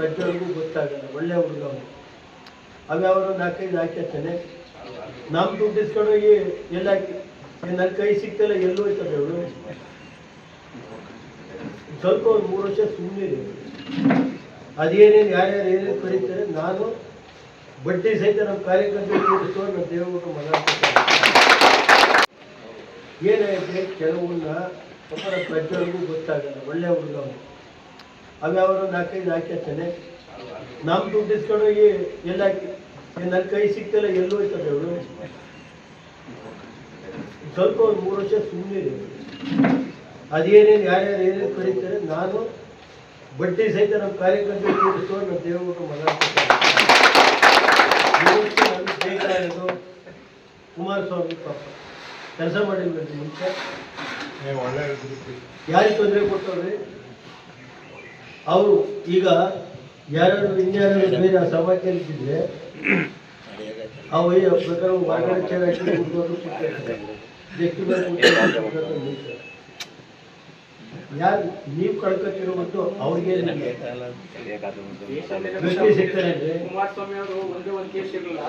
ಪ್ರಜ್ವಲ್ಗೂ ಗೊತ್ತಾಗಲ್ಲ, ಒಳ್ಳೆ ಹುಡುಗ ಅವನು. ಅವರು ನಾಲ್ಕೈದು ಹಾಕಿರ್ತಾನೆ ನಮ್ಮ ದುಡ್ಡು ಇಸ್ಕೊಂಡೋಗಿ ಎಲ್ಲ ಹಾಕಿ ನನ್ನ ಕೈ ಸಿಕ್ತಲ್ಲ, ಎಲ್ಲೂ ಹೋಯ್ತದೆ ಅವಳು? ಸ್ವಲ್ಪ ಒಂದು ಮೂರು ವರ್ಷ ಸುಮ್ಮನೆ ಅದೇನೇನು ಯಾರ್ಯಾರು ಏನೇನು ಕರೀತಾರೆ, ನಾನು ಬಡ್ಡಿ ಸಹಿತ ನಮ್ಮ ಕಾರ್ಯಕರ್ತರು ಕೂಡಿಸೋ ನಮ್ಮ ದೇವರು ಮಗ ಏನಾಯ್ತು? ಕೆಲವನ್ನ ಪ್ರಜ್ವಲ್ಗೂ ಗೊತ್ತಾಗಲ್ಲ, ಒಳ್ಳೆ ಹುಡುಗ ಅವನು. ಅವ್ಯಾವರು ನಾಲ್ಕೈದು ಹಾಕ್ತಾನೆ ನಮ್ಮ ದುಡ್ಡು ಇಸ್ಕೊಂಡೋಗಿ ಎಲ್ಲ ಹಾಕಿ. ನನ್ನ ಕೈ ಸಿಕ್ತಲ್ಲ ಎಲ್ಲೂ ಹೋಯ್ತದೆ ಅವರು ಸ್ವಲ್ಪ ಒಂದು ಮೂರು ವರ್ಷ ಸುಮ್ಮನೆ ಅದೇನೇನು ಯಾರ್ಯಾರು ಏನೇನು ಕರೀತಾರೆ ನಾನು ಬಡ್ಡಿ ಸಹಿತ ನಮ್ಮ ಕಾರ್ಯಕರ್ತರು ನಮ್ಮ ದೇವರು ಇರೋದು ಕುಮಾರಸ್ವಾಮಿ ಪಾಪ. ಕೆಲಸ ಮಾಡಿದ್ವಿ ಮುಂಚೆ. ಯಾರಿಗೆ ತೊಂದರೆ ಕೊಟ್ಟವ್ರಿ? ಅವರು ಈಗ ಯಾರು ಇನ್ಯಾರು ಬೇರೆ ಆ ಅವರು ಪ್ರಕಾರ ಆ ವೈ ಪ್ರಕಾರ ಹೊರಗಡೆ ಚೇರ್ ಹಾಕಿ. ಯಾರು ನೀವು ಕಳ್ಕೊತಿರೋದು ಅವ್ರಿಗೆ ಸಿಗ್ತಾರೆ ಅಂದ್ರೆ ಕುಮಾರಸ್ವಾಮಿ ಅವರು ಒಂದೇ ಒಂದು ಕೇಸ್ ಇರಲಿಲ್ಲ